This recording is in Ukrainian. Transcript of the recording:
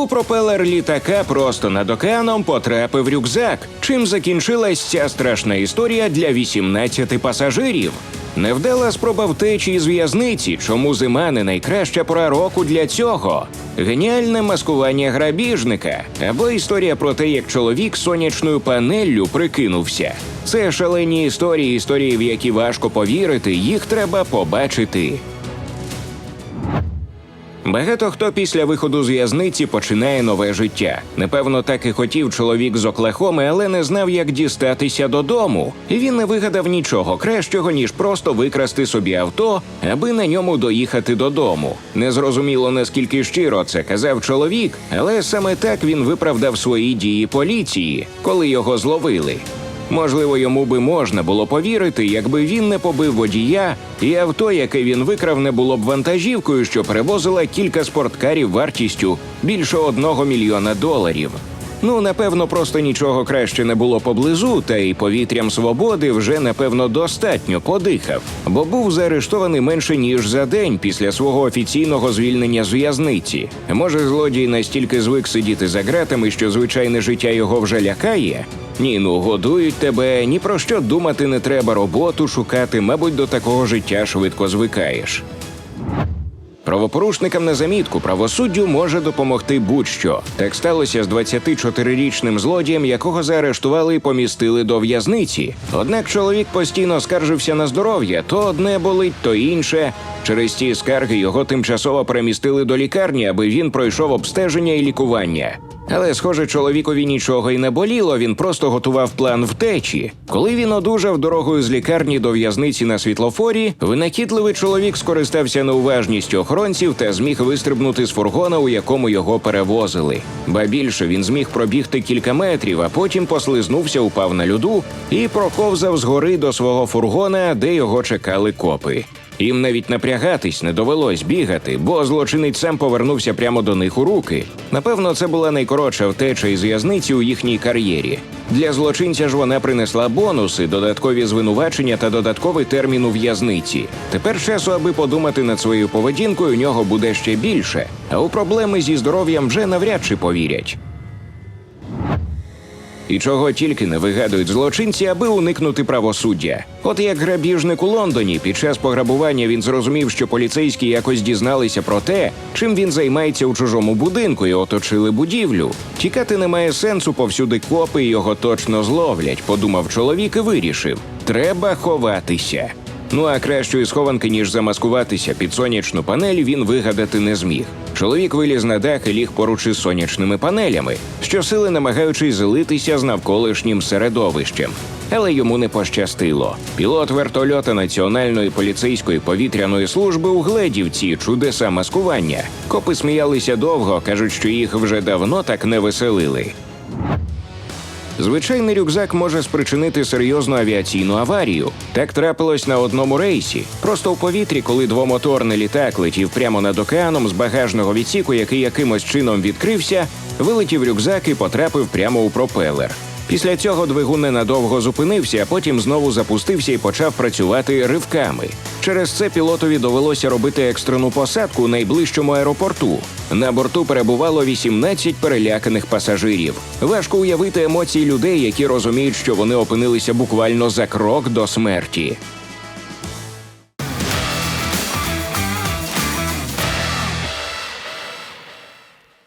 У пропелер літака просто над океаном потрапив рюкзак, чим закінчилась ця страшна історія для 18 пасажирів. Невдала спроба втечі з в'язниці, чому зима не найкраща пора року для цього. Геніальне маскування грабіжника або історія про те, як чоловік сонячною панеллю прикинувся. Це шалені історії, історії, в які важко повірити, їх треба побачити. Багато хто після виходу з в'язниці починає нове життя. Напевно, так і хотів чоловік з Оклахоми, але не знав, як дістатися додому. І він не вигадав нічого кращого, ніж просто викрасти собі авто, аби на ньому доїхати додому. Незрозуміло наскільки щиро це казав чоловік, але саме так він виправдав свої дії поліції, коли його зловили. Можливо, йому би можна було повірити, якби він не побив водія, і авто, яке він викрав, не було б вантажівкою, що перевозила кілька спорткарів вартістю більше одного мільйона доларів. Ну, напевно, просто нічого краще не було поблизу, та й повітрям свободи вже напевно достатньо подихав, бо був заарештований менше ніж за день після свого офіційного звільнення з в'язниці. Може, злодій настільки звик сидіти за ґратами, що звичайне життя його вже лякає. Ні, ну годують тебе, ні про що думати не треба, роботу шукати, мабуть, до такого життя швидко звикаєш. Правопорушникам на замітку правосуддю може допомогти будь-що. Так сталося з 24-річним злодієм, якого заарештували і помістили до в'язниці. Однак чоловік постійно скаржився на здоров'я: то одне болить, то інше. Через ці скарги його тимчасово перемістили до лікарні, аби він пройшов обстеження і лікування. Але, схоже, чоловікові нічого й не боліло. Він просто готував план втечі. Коли він одужав дорогою з лікарні до в'язниці на світлофорі, винахідливий чоловік скористався неуважністю охоронців та зміг вистрибнути з фургона, у якому його перевозили. Ба більше він зміг пробігти кілька метрів, а потім послизнувся, упав на льоду і проковзав згори до свого фургона, де його чекали копи. Їм навіть напрягатись не довелось бігати, бо злочинець сам повернувся прямо до них у руки. Напевно, це була найкоротша втеча із в'язниці у їхній кар'єрі. Для злочинця ж вона принесла бонуси, додаткові звинувачення та додатковий термін у в'язниці. Тепер часу, аби подумати над своєю поведінкою, у нього буде ще більше. А у проблеми зі здоров'ям вже навряд чи повірять. І чого тільки не вигадують злочинці, аби уникнути правосуддя. От як грабіжник у Лондоні під час пограбування він зрозумів, що поліцейські якось дізналися про те, чим він займається у чужому будинку і оточили будівлю. Тікати немає сенсу, повсюди копи його точно зловлять, подумав чоловік і вирішив: треба ховатися. Ну а кращої схованки, ніж замаскуватися під сонячну панель, він вигадати не зміг. Чоловік виліз на дах і ліг поруч із сонячними панелями, щосили намагаючись злитися з навколишнім середовищем. Але йому не пощастило. Пілот вертольота Національної поліцейської повітряної служби угледів ці чудеса маскування. Копи сміялися довго, кажуть, що їх вже давно так не веселили. Звичайний рюкзак може спричинити серйозну авіаційну аварію. Так трапилось на одному рейсі. Просто в повітрі, коли двомоторний літак летів прямо над океаном з багажного відсіку, який якимось чином відкрився, вилетів рюкзак і потрапив прямо у пропелер. Після цього двигун ненадовго зупинився, а потім знову запустився і почав працювати ривками. Через це пілотові довелося робити екстрену посадку у найближчому аеропорту. На борту перебувало 18 переляканих пасажирів. Важко уявити емоції людей, які розуміють, що вони опинилися буквально за крок до смерті.